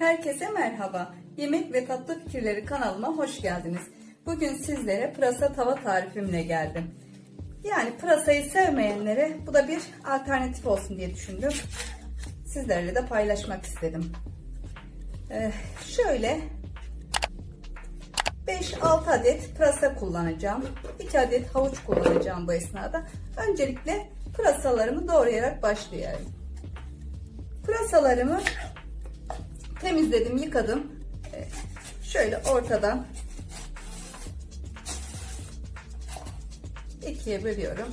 Herkese merhaba. Yemek ve tatlı fikirleri kanalıma hoş geldiniz. Bugün sizlere pırasa tava tarifimle geldim. Yani pırasayı sevmeyenlere bu da bir alternatif olsun diye düşündüm. Sizlerle de paylaşmak istedim. Ee, şöyle 5-6 adet pırasa kullanacağım. 2 adet havuç kullanacağım bu esnada. Öncelikle pırasalarımı doğrayarak başlayayım. Pırasalarımı temizledim, yıkadım. Ee, Şöyle ortadan ikiye bölüyorum.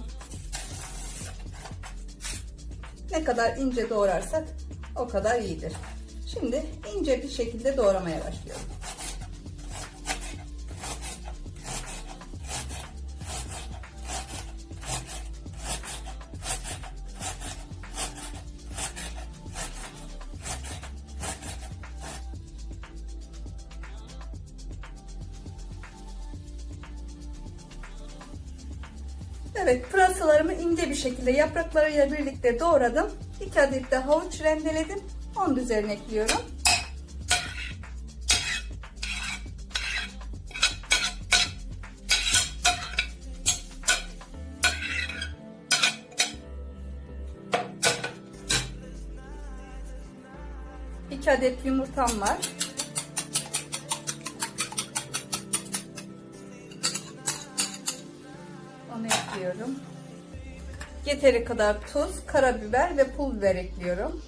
Ne kadar ince doğrarsak o kadar iyidir. Şimdi ince bir şekilde doğramaya başlıyorum. Evet pırasalarımı ince bir şekilde yapraklarıyla birlikte doğradım. 2 adet de havuç rendeledim. Onun üzerine ekliyorum. İki adet yumurtam var. Ekliyorum. Yeteri kadar tuz, karabiber ve pul biber ekliyorum.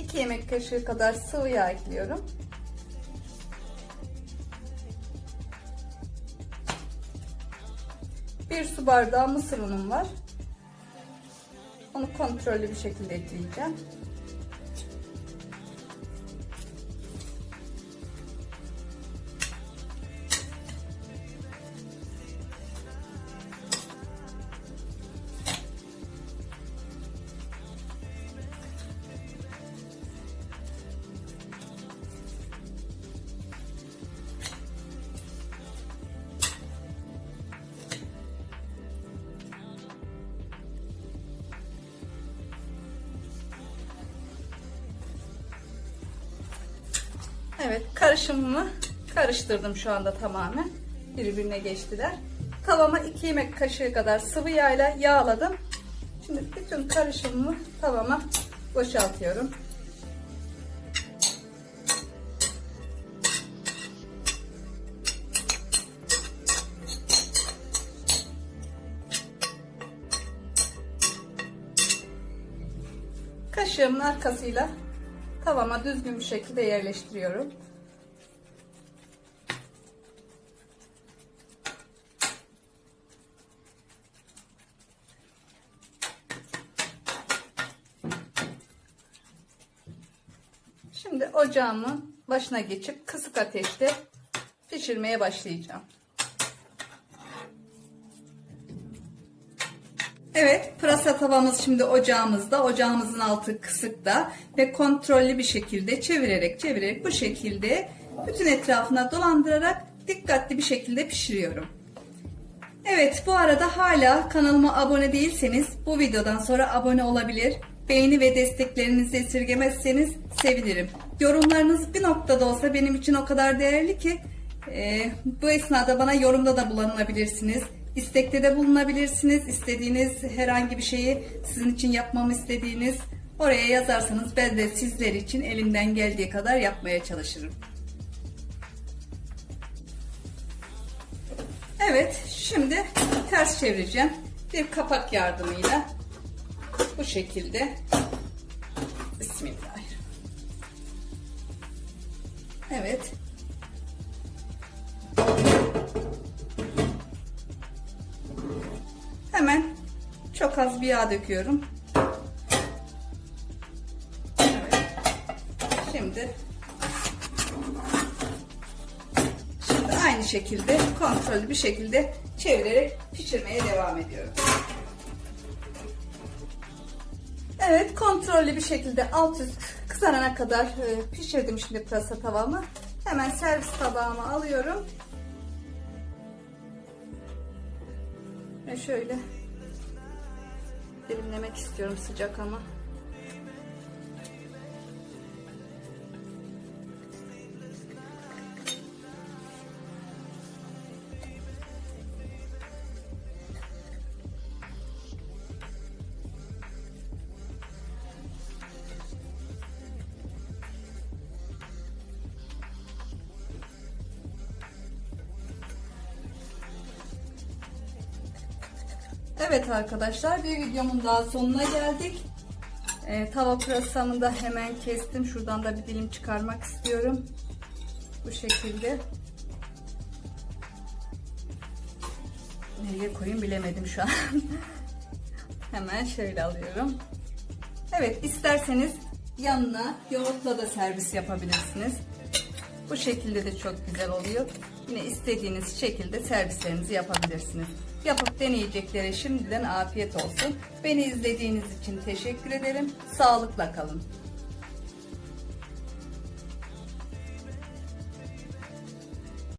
İki yemek kaşığı kadar sıvı yağ ekliyorum. Bir su bardağı mısır unum var. Onu kontrollü bir şekilde ekleyeceğim. Evet karışımımı karıştırdım şu anda tamamen. Birbirine geçtiler. Tavama 2 yemek kaşığı kadar sıvı yağla yağladım. Şimdi bütün karışımımı tavama boşaltıyorum. Kaşığımın arkasıyla tavama düzgün bir şekilde yerleştiriyorum. Şimdi ocağımın başına geçip kısık ateşte pişirmeye başlayacağım. Evet, pırasa tavamız şimdi ocağımızda. Ocağımızın altı kısıkta ve kontrollü bir şekilde çevirerek çevirerek bu şekilde bütün etrafına dolandırarak dikkatli bir şekilde pişiriyorum. Evet, bu arada hala kanalıma abone değilseniz bu videodan sonra abone olabilir. Beğeni ve desteklerinizi esirgemezseniz sevinirim. Yorumlarınız bir noktada olsa benim için o kadar değerli ki e, bu esnada bana yorumda da bulunabilirsiniz. İstekte de bulunabilirsiniz. İstediğiniz herhangi bir şeyi sizin için yapmamı istediğiniz oraya yazarsanız ben de sizler için elimden geldiği kadar yapmaya çalışırım. Evet, şimdi ters çevireceğim. Bir kapak yardımıyla bu şekilde. Bismillahirrahmanirrahim. Evet. Çok az bir yağ döküyorum. Evet. Şimdi şimdi aynı şekilde kontrollü bir şekilde çevirerek pişirmeye devam ediyorum. Evet kontrollü bir şekilde alt üst kızarana kadar e, pişirdim şimdi pırasa tavamı. Hemen servis tabağıma alıyorum. Ve şöyle dilimlemek istiyorum sıcak ama. Evet arkadaşlar bir videomun daha sonuna geldik. Ee, tava pırasamı da hemen kestim. Şuradan da bir dilim çıkarmak istiyorum. Bu şekilde. Nereye koyayım bilemedim şu an. hemen şöyle alıyorum. Evet isterseniz yanına yoğurtla da servis yapabilirsiniz. Bu şekilde de çok güzel oluyor. Yine istediğiniz şekilde servislerinizi yapabilirsiniz. Yapıp deneyeceklere şimdiden afiyet olsun. Beni izlediğiniz için teşekkür ederim. Sağlıkla kalın.